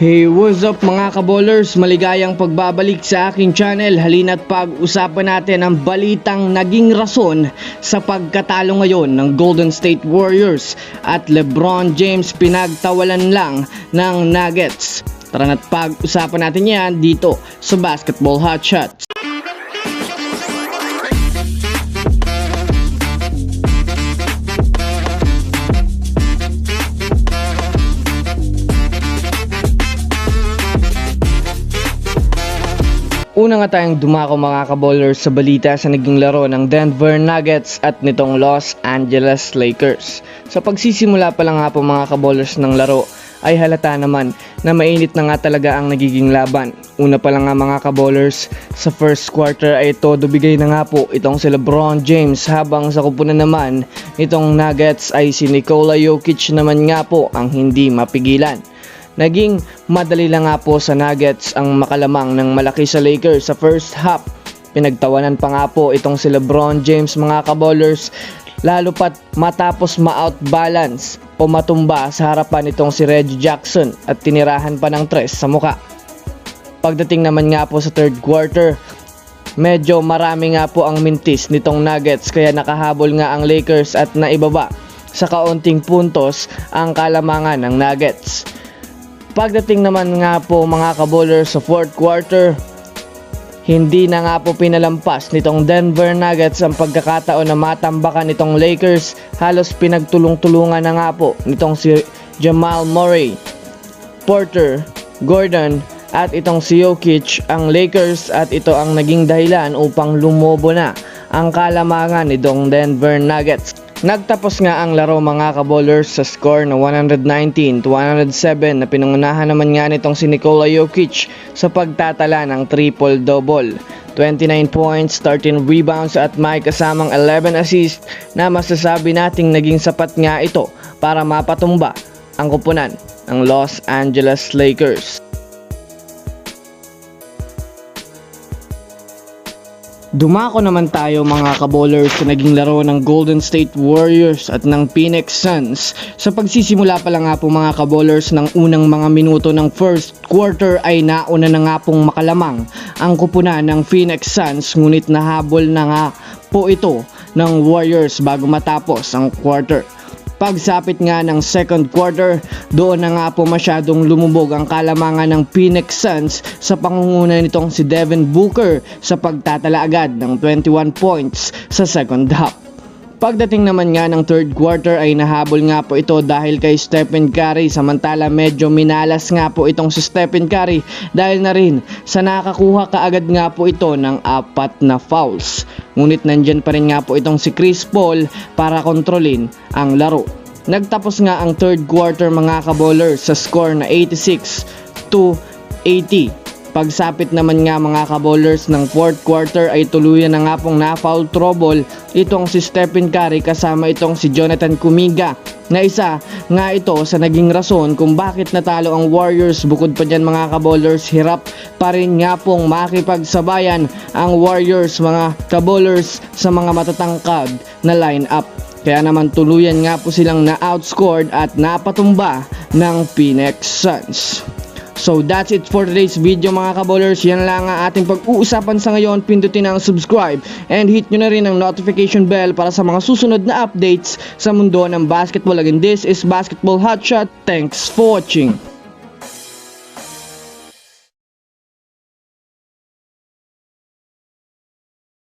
Hey, what's up mga kabolers? Maligayang pagbabalik sa aking channel. Halina't pag-usapan natin ang balitang naging rason sa pagkatalo ngayon ng Golden State Warriors at LeBron James pinagtawalan lang ng Nuggets. Tara na't pag-usapan natin yan dito sa Basketball Hot Shots. Una nga tayong dumako mga kabowlers sa balita sa naging laro ng Denver Nuggets at nitong Los Angeles Lakers. Sa pagsisimula pa lang nga po mga kabowlers ng laro ay halata naman na mainit na nga talaga ang nagiging laban. Una pa lang nga mga kabowlers, sa first quarter ay todo bigay na nga po itong si Lebron James habang sa kupunan naman itong Nuggets ay si Nikola Jokic naman nga po ang hindi mapigilan. Naging madali lang nga po sa Nuggets ang makalamang ng malaki sa Lakers sa first half. Pinagtawanan pa nga po itong si LeBron James mga kabowlers lalo pat matapos ma-outbalance o matumba sa harapan itong si Reggie Jackson at tinirahan pa ng tres sa muka. Pagdating naman nga po sa third quarter, medyo marami nga po ang mintis nitong Nuggets kaya nakahabol nga ang Lakers at naibaba sa kaunting puntos ang kalamangan ng Nuggets. Pagdating naman nga po mga kabowlers sa fourth quarter, hindi na nga po pinalampas nitong Denver Nuggets ang pagkakataon na matambakan nitong Lakers. Halos pinagtulong-tulungan na nga po nitong si Jamal Murray, Porter, Gordon at itong si Jokic ang Lakers at ito ang naging dahilan upang lumobo na ang kalamangan nitong Denver Nuggets. Nagtapos nga ang laro mga kabowlers sa score na 119 to 107 na pinangunahan naman nga nitong si Nikola Jokic sa pagtatala ng triple-double. 29 points, 13 rebounds at may kasamang 11 assists na masasabi nating naging sapat nga ito para mapatumba ang kupunan ng Los Angeles Lakers. Dumako naman tayo mga kabowlers sa naging laro ng Golden State Warriors at ng Phoenix Suns. Sa pagsisimula pa lang nga po mga kabowlers ng unang mga minuto ng first quarter ay nauna na nga pong makalamang ang kupunan ng Phoenix Suns ngunit nahabol na nga po ito ng Warriors bago matapos ang quarter. Pagsapit nga ng second quarter, doon na nga po masyadong lumubog ang kalamangan ng Phoenix Suns sa pangunguna nitong si Devin Booker sa pagtatala agad ng 21 points sa second half. Pagdating naman nga ng third quarter ay nahabol nga po ito dahil kay Stephen Curry samantala medyo minalas nga po itong si Stephen Curry dahil na rin sa nakakuha kaagad nga po ito ng apat na fouls. Ngunit nandyan pa rin nga po itong si Chris Paul para kontrolin ang laro. Nagtapos nga ang third quarter mga kabowlers sa score na 86 to 80. Pagsapit naman nga mga kabowlers ng fourth quarter ay tuluyan na nga pong na-foul trouble itong si Stephen Curry kasama itong si Jonathan Kumiga na isa nga ito sa naging rason kung bakit natalo ang Warriors bukod pa dyan mga kabowlers hirap pa rin nga pong makipagsabayan ang Warriors mga kabowlers sa mga matatangkad na lineup. Kaya naman tuluyan nga po silang na-outscored at napatumba ng Phoenix Suns. So that's it for today's video mga kabowlers. Yan lang ang ating pag-uusapan sa ngayon. Pindutin ang subscribe and hit nyo na rin ang notification bell para sa mga susunod na updates sa mundo ng basketball. Again, this is Basketball Hotshot. Thanks for watching.